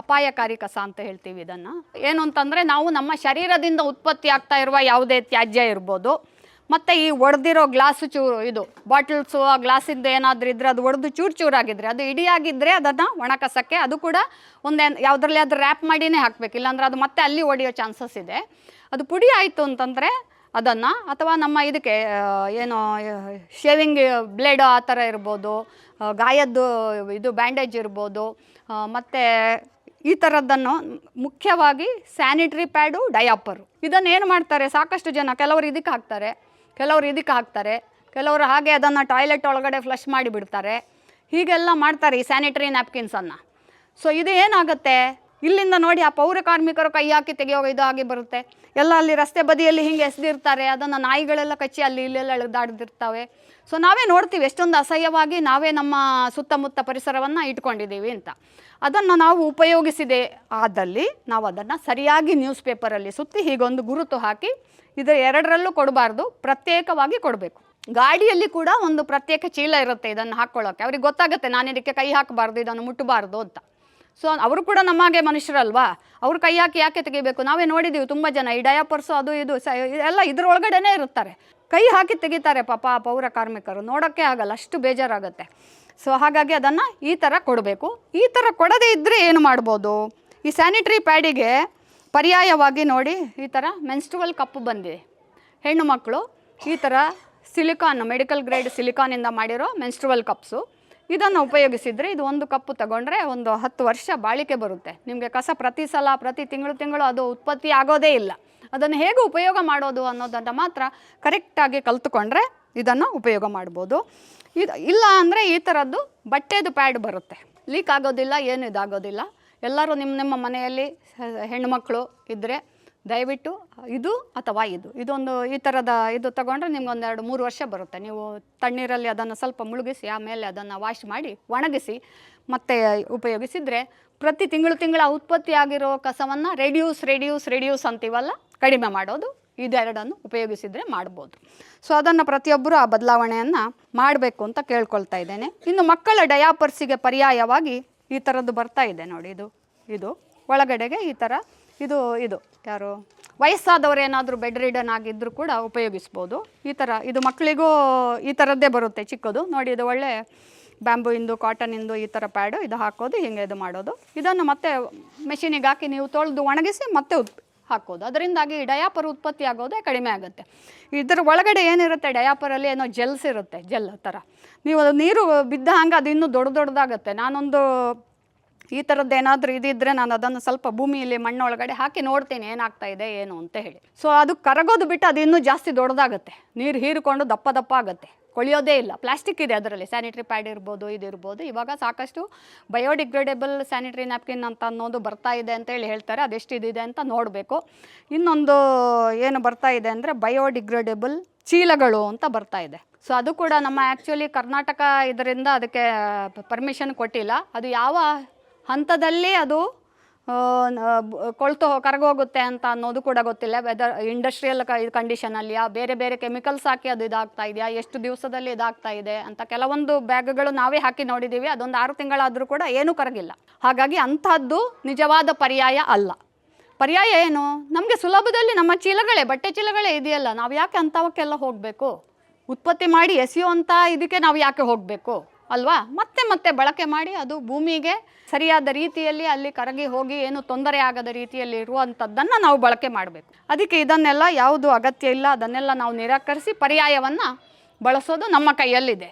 ಅಪಾಯಕಾರಿ ಕಸ ಅಂತ ಹೇಳ್ತೀವಿ ಇದನ್ನು. ಏನು ಅಂತಂದರೆ ನಾವು ನಮ್ಮ ಶರೀರದಿಂದ ಉತ್ಪತ್ತಿ ಆಗ್ತಾ ಇರುವ ಯಾವುದೇ ತ್ಯಾಜ್ಯ ಇರ್ಬೋದು. ಮತ್ತು ಈ ಒಡೆದಿರೋ ಗ್ಲಾಸ್ ಚೂರು, ಇದು ಬಾಟಲ್ಸು ಆ ಗ್ಲಾಸಿಂದ ಏನಾದರೂ ಇದ್ದರೆ ಅದು ಒಡೆದು ಚೂರು ಚೂರಾಗಿದ್ದರೆ ಅದು ಇಡಿಯಾಗಿದ್ದರೆ ಅದನ್ನು ಒಣಕಸಕ್ಕೆ ಅದು ಕೂಡ ಒಂದೇ ಯಾವುದ್ರಲ್ಲಿ ಅದು ರ್ಯಾಪ್ ಮಾಡಿನೇ ಹಾಕಬೇಕು. ಇಲ್ಲಾಂದ್ರೆ ಅದು ಮತ್ತೆ ಅಲ್ಲಿ ಒಡೆಯೋ ಚಾನ್ಸಸ್ ಇದೆ. ಅದು ಪುಡಿ ಆಯಿತು ಅಂತಂದರೆ ಅದನ್ನು, ಅಥವಾ ನಮ್ಮ ಇದಕ್ಕೆ ಏನು ಶೇವಿಂಗ್ ಬ್ಲೇಡ್ ಆ ಥರ ಇರ್ಬೋದು ಗಾಯದ್ದು ಇದು ಬ್ಯಾಂಡೇಜ್ ಇರ್ಬೋದು ಮತ್ತು ಈ ಥರದ್ದನ್ನು ಮುಖ್ಯವಾಗಿ ಸ್ಯಾನಿಟ್ರಿ ಪ್ಯಾಡು, ಡಯಾಪರು. ಇದನ್ನು ಏನು ಮಾಡ್ತಾರೆ? ಸಾಕಷ್ಟು ಜನ, ಕೆಲವರು ಇದಕ್ಕೆ ಹಾಕ್ತಾರೆ. ಕೆಲವರು ಇದಕ್ಕೆ ಹಾಕ್ತಾರೆ. ಕೆಲವರು ಹಾಗೆ ಅದನ್ನು ಟಾಯ್ಲೆಟ್ ಒಳಗಡೆ ಫ್ಲಶ್ ಮಾಡಿಬಿಡ್ತಾರೆ ಹೀಗೆಲ್ಲ ಮಾಡ್ತಾರೆ ಈ ಸ್ಯಾನಿಟರಿ ನ್ಯಾಪ್ಕಿನ್ಸನ್ನು. ಸೊ ಇದು ಏನಾಗುತ್ತೆ? ಇಲ್ಲಿಂದ ನೋಡಿ ಆ ಪೌರ ಕಾರ್ಮಿಕರು ಕೈ ಹಾಕಿ ತೆಗೆಯೋ ಇದಾಗಿ ಬರುತ್ತೆ. ಎಲ್ಲ ಅಲ್ಲಿ ರಸ್ತೆ ಬದಿಯಲ್ಲಿ ಹಿಂಗೆ ಎಸೆದಿರ್ತಾರೆ. ಅದನ್ನು ನಾಯಿಗಳೆಲ್ಲ ಕಚ್ಚಿ ಅಲ್ಲಿ ಇಲ್ಲೆಲ್ಲ ಎಳೆದಾಡ್ದಿರ್ತವೆ ಸೊ ನಾವೇ ನೋಡ್ತೀವಿ ಎಷ್ಟೊಂದು ಅಸಹ್ಯವಾಗಿ ನಾವೇ ನಮ್ಮ ಸುತ್ತಮುತ್ತ ಪರಿಸರವನ್ನು ಇಟ್ಕೊಂಡಿದ್ದೀವಿ ಅಂತ. ಅದನ್ನು ನಾವು ಉಪಯೋಗಿಸಿದೆ. ಆದಲ್ಲಿ ನಾವು ಅದನ್ನು ಸರಿಯಾಗಿ ನ್ಯೂಸ್ ಪೇಪರಲ್ಲಿ ಸುತ್ತಿ ಹೀಗೊಂದು ಗುರುತು ಹಾಕಿ ಇದರ ಎರಡರಲ್ಲೂ ಕೊಡಬಾರ್ದು. ಪ್ರತ್ಯೇಕವಾಗಿ ಕೊಡಬೇಕು. ಗಾಡಿಯಲ್ಲಿ ಕೂಡ ಒಂದು ಪ್ರತ್ಯೇಕ ಚೀಲ ಇರುತ್ತೆ ಇದನ್ನು ಹಾಕ್ಕೊಳ್ಳೋಕ್ಕೆ ಅವ್ರಿಗೆ ಗೊತ್ತಾಗುತ್ತೆ ನಾನು ಇದಕ್ಕೆ ಕೈ ಹಾಕಬಾರ್ದು, ಇದನ್ನು ಮುಟ್ಟಬಾರ್ದು ಅಂತ. ಸೊ ಅವರು ಕೂಡ ನಮಗೆ ಮನುಷ್ಯರಲ್ವಾ? ಅವ್ರ ಕೈ ಹಾಕಿ ಯಾಕೆ ತೆಗಿಬೇಕು? ನಾವೇ ನೋಡಿದ್ದೀವಿ ತುಂಬ ಜನ, ಈ ಡಯಾಪರ್ಸು ಅದು ಇದು, ಸ, ಎಲ್ಲ ಇದ್ರೊಳಗಡೆನೇ ಇರುತ್ತಾರೆ. ಕೈ ಹಾಕಿ ತೆಗಿತಾರೆ ಪಾಪ ಪೌರ ಕಾರ್ಮಿಕರು ನೋಡೋಕ್ಕೆ ಆಗಲ್ಲ, ಅಷ್ಟು ಬೇಜಾರಾಗುತ್ತೆ. ಸೊ ಹಾಗಾಗಿ ಅದನ್ನು ಈ ಥರ ಕೊಡಬೇಕು. ಈ ಥರ ಕೊಡದೇ ಇದ್ದರೆ ಏನು ಮಾಡ್ಬೋದು? ಈ ಸ್ಯಾನಿಟ್ರಿ ಪ್ಯಾಡಿಗೆ ಪರ್ಯಾಯವಾಗಿ ನೋಡಿ, ಈ ಥರ ಮೆನ್ಸ್ಟ್ರುವಲ್ ಕಪ್ ಬಂದಿದೆ. ಹೆಣ್ಣು ಮಕ್ಕಳು ಈ ಥರ ಸಿಲಿಕಾನ್ ಮೆಡಿಕಲ್ ಗ್ರೇಡ್ ಸಿಲಿಕಾನಿಂದ ಮಾಡಿರೋ ಮೆನ್ಸ್ಟ್ರುವಲ್ ಕಪ್ಸು ಇದನ್ನು ಉಪಯೋಗಿಸಿದರೆ ಇದು ಒಂದು ಕಪ್ಪು ತಗೊಂಡ್ರೆ ಒಂದು ಹತ್ತು ವರ್ಷ ಬಾಳಿಕೆ ಬರುತ್ತೆ. ನಿಮಗೆ ಕಸ ಪ್ರತಿ ಸಲ, ಪ್ರತಿ ತಿಂಗಳು ತಿಂಗಳು ಅದು ಉತ್ಪತ್ತಿ ಆಗೋದೇ ಇಲ್ಲ. ಅದನ್ನು ಹೇಗೆ ಉಪಯೋಗ ಮಾಡೋದು ಅನ್ನೋದನ್ನು ಮಾತ್ರ ಕರೆಕ್ಟಾಗಿ ಕಲ್ತುಕೊಂಡ್ರೆ ಇದನ್ನು ಉಪಯೋಗ ಮಾಡ್ಬೋದು. ಇದು ಇಲ್ಲ ಅಂದರೆ ಈ ಥರದ್ದು ಬಟ್ಟೆದು ಪ್ಯಾಡ್ ಬರುತ್ತೆ. ಲೀಕ್ ಆಗೋದಿಲ್ಲ, ಏನು ಇದಾಗೋದಿಲ್ಲ. ಎಲ್ಲರೂ ನಿಮ್ಮ ನಿಮ್ಮ ಮನೆಯಲ್ಲಿ ಹೆಣ್ಣುಮಕ್ಕಳು ಇದ್ದರೆ ದಯವಿಟ್ಟು ಇದು ಅಥವಾ ಇದು. ಇದೊಂದು ಈ ಥರದ ಇದು ತಗೊಂಡ್ರೆ ನಿಮ್ಗೆ ಒಂದೆರಡು ಮೂರು ವರ್ಷ ಬರುತ್ತೆ. ನೀವು ತಣ್ಣೀರಲ್ಲಿ ಅದನ್ನು ಸ್ವಲ್ಪ ಮುಳುಗಿಸಿ, ಆಮೇಲೆ ಅದನ್ನು ವಾಶ್ ಮಾಡಿ ಒಣಗಿಸಿ, ಮತ್ತೆ ಉಪಯೋಗಿಸಿದರೆ ಪ್ರತಿ ತಿಂಗಳು ತಿಂಗಳ ಉತ್ಪತ್ತಿಯಾಗಿರೋ ಕಸವನ್ನು ರೆಡ್ಯೂಸ್ ರೆಡ್ಯೂಸ್ ರೆಡ್ಯೂಸ್ ಅಂತೀವಲ್ಲ, ಕಡಿಮೆ ಮಾಡೋದು. ಇದೆರಡನ್ನು ಉಪಯೋಗಿಸಿದರೆ ಮಾಡ್ಬೋದು. ಸೊ ಅದನ್ನು ಪ್ರತಿಯೊಬ್ಬರು ಆ ಬದಲಾವಣೆಯನ್ನು ಮಾಡಬೇಕು ಅಂತ ಕೇಳ್ಕೊಳ್ತಾ ಇದ್ದೇನೆ. ಇನ್ನು ಮಕ್ಕಳ ಡಯಾಪರ್ಸಿಗೆ ಪರ್ಯಾಯವಾಗಿ ಈ ಥರದ್ದು ಬರ್ತಾ ಇದೆ ನೋಡಿ ಇದು. ಇದು ಒಳಗಡೆಗೆ ಈ ಥರ ಇದು ಇದು, ಯಾರು? ವಯಸ್ಸಾದವರು ಏನಾದರೂ ಬೆಡ್ ರೀಡನ್ ಆಗಿದ್ದರೂ ಕೂಡ ಉಪಯೋಗಿಸ್ಬೋದು. ಈ ಥರ ಇದು ಮಕ್ಕಳಿಗೂ ಈ ಥರದ್ದೇ ಬರುತ್ತೆ ಚಿಕ್ಕದು. ನೋಡಿ, ಇದು ಒಳ್ಳೆ ಬ್ಯಾಂಬೂಯಿಂದ ಕಾಟನಿಂದು ಈ ಥರ ಪ್ಯಾಡು ಇದು ಹಾಕೋದು, ಹಿಂಗೆ ಇದು ಮಾಡೋದು. ಇದನ್ನು ಮತ್ತೆ ಮೆಷಿನಿಗೆ ಹಾಕಿ ನೀವು ತೊಳೆದು ಒಣಗಿಸಿ ಮತ್ತೆ ಉತ್ ಹಾಕೋದು. ಅದರಿಂದಾಗಿ ಡಯಾಪರ್ ಉತ್ಪತ್ತಿ ಆಗೋದೇ ಕಡಿಮೆ ಆಗುತ್ತೆ. ಇದರ ಒಳಗಡೆ ಏನಿರುತ್ತೆ ಡಯಾಪರಲ್ಲಿ ಏನೋ ಜೆಲ್ಸ್ ಇರುತ್ತೆ ಜೆಲ್ ಥರ ನೀವು ನೀರು ಬಿದ್ದ ಹಂಗೆ ಅದು ಇನ್ನೂ ದೊಡ್ಡ ದೊಡ್ಡದಾಗುತ್ತೆ. ನಾನೊಂದು ಈ ಥರದ್ದು ಏನಾದರೂ ಇದಿದ್ದರೆ ನಾನು ಅದನ್ನು ಸ್ವಲ್ಪ ಭೂಮಿಯಲ್ಲಿ ಮಣ್ಣೊಳಗಡೆ ಹಾಕಿ ನೋಡ್ತೀನಿ ಏನಾಗ್ತಾ ಇದೆ, ಏನು ಅಂತ ಹೇಳಿ. ಸೊ ಅದು ಕರಗೋದು ಬಿಟ್ಟು ಅದು ಇನ್ನೂ ಜಾಸ್ತಿ ದೊಡ್ಡದಾಗುತ್ತೆ. ನೀರು ಹೀರಿಕೊಂಡು ದಪ್ಪ ದಪ್ಪ ಆಗುತ್ತೆ. ಕೊಳೆಯೋದೇ ಇಲ್ಲ. ಪ್ಲಾಸ್ಟಿಕ್ ಇದೆ ಅದರಲ್ಲಿ. ಸ್ಯಾನಿಟ್ರಿ ಪ್ಯಾಡ್ ಇರ್ಬೋದು ಇದಿರ್ಬೋದು ಇವಾಗ ಸಾಕಷ್ಟು ಬಯೋಡಿಗ್ರೇಡೇಬಲ್ ಸ್ಯಾನಿಟ್ರಿ ನ್ಯಾಪ್ಕಿನ್ ಅಂತ ಅನ್ನೋದು ಬರ್ತಾ ಇದೆ ಅಂತೇಳಿ ಹೇಳ್ತಾರೆ. ಅದೆಷ್ಟು ಇದಿದೆ ಅಂತ ನೋಡಬೇಕು. ಇನ್ನೊಂದು ಏನು ಬರ್ತಾ ಇದೆ ಅಂದರೆ ಬಯೋಡಿಗ್ರೇಡೇಬಲ್ ಚೀಲಗಳು ಅಂತ ಬರ್ತಾ ಇದೆ. ಸೊ ಅದು ಕೂಡ ನಮ್ಮ ಆ್ಯಕ್ಚುಲಿ ಕರ್ನಾಟಕ ಇದರಿಂದ ಅದಕ್ಕೆ ಪರ್ಮಿಷನ್ ಕೊಟ್ಟಿಲ್ಲ. ಅದು ಯಾವ ಹಂತದಲ್ಲಿ ಅದು ಕೊಳ್ತು, ಕರಗೋಗುತ್ತೆ ಅಂತ ಅನ್ನೋದು ಕೂಡ ಗೊತ್ತಿಲ್ಲ. ವೆದರ್ ಇಂಡಸ್ಟ್ರಿಯಲ್ ಕಂಡೀಷನಲ್ಲಿಯಾ ಬೇರೆ ಬೇರೆ ಕೆಮಿಕಲ್ಸ್ ಹಾಕಿ ಅದು ಇದಾಗ್ತಾ ಇದೆಯಾ, ಎಷ್ಟು ದಿವಸದಲ್ಲಿ ಇದಾಗ್ತಾ ಇದೆ ಅಂತ ಕೆಲವೊಂದು ಬ್ಯಾಗ್ಗಳು ನಾವೇ ಹಾಕಿ ನೋಡಿದ್ದೀವಿ ಅದೊಂದು ಆರು ತಿಂಗಳಾದರೂ ಕೂಡ ಏನೂ ಕರಗಿಲ್ಲ. ಹಾಗಾಗಿ ಅಂಥದ್ದು ನಿಜವಾದ ಪರ್ಯಾಯ ಅಲ್ಲ. ಪರ್ಯಾಯ ಏನು? ನಮಗೆ ಸುಲಭದಲ್ಲಿ ನಮ್ಮ ಚೀಲಗಳೇ, ಬಟ್ಟೆ ಚೀಲಗಳೇ ಇದೆಯಲ್ಲ ನಾವು ಯಾಕೆ ಅಂಥವಕ್ಕೆಲ್ಲ ಹೋಗಬೇಕು? ಉತ್ಪತ್ತಿ ಮಾಡಿ ಎಸೆಯುವಂಥ ಇದಕ್ಕೆ ನಾವು ಯಾಕೆ ಹೋಗಬೇಕು? ಅಲ್ವಾ? ಮತ್ತೆ ಮತ್ತೆ ಬಳಕೆ ಮಾಡಿ ಅದು ಭೂಮಿಗೆ ಸರಿಯಾದ ರೀತಿಯಲ್ಲಿ ಅಲ್ಲಿ ಕರಗಿ ಹೋಗಿ ಏನು ತೊಂದರೆ ಆಗದ ರೀತಿಯಲ್ಲಿ ಇರುವಂಥದ್ದನ್ನು ನಾವು ಬಳಕೆ ಮಾಡಬೇಕು. ಅದಕ್ಕೆ ಇದನ್ನೆಲ್ಲ ಯಾವುದು ಅಗತ್ಯ ಇಲ್ಲ, ಅದನ್ನೆಲ್ಲ ನಾವು ನಿರಾಕರಿಸಿ ಪರ್ಯಾಯವನ್ನು ಬಳಸೋದು ನಮ್ಮ ಕೈಯಲ್ಲಿದೆ.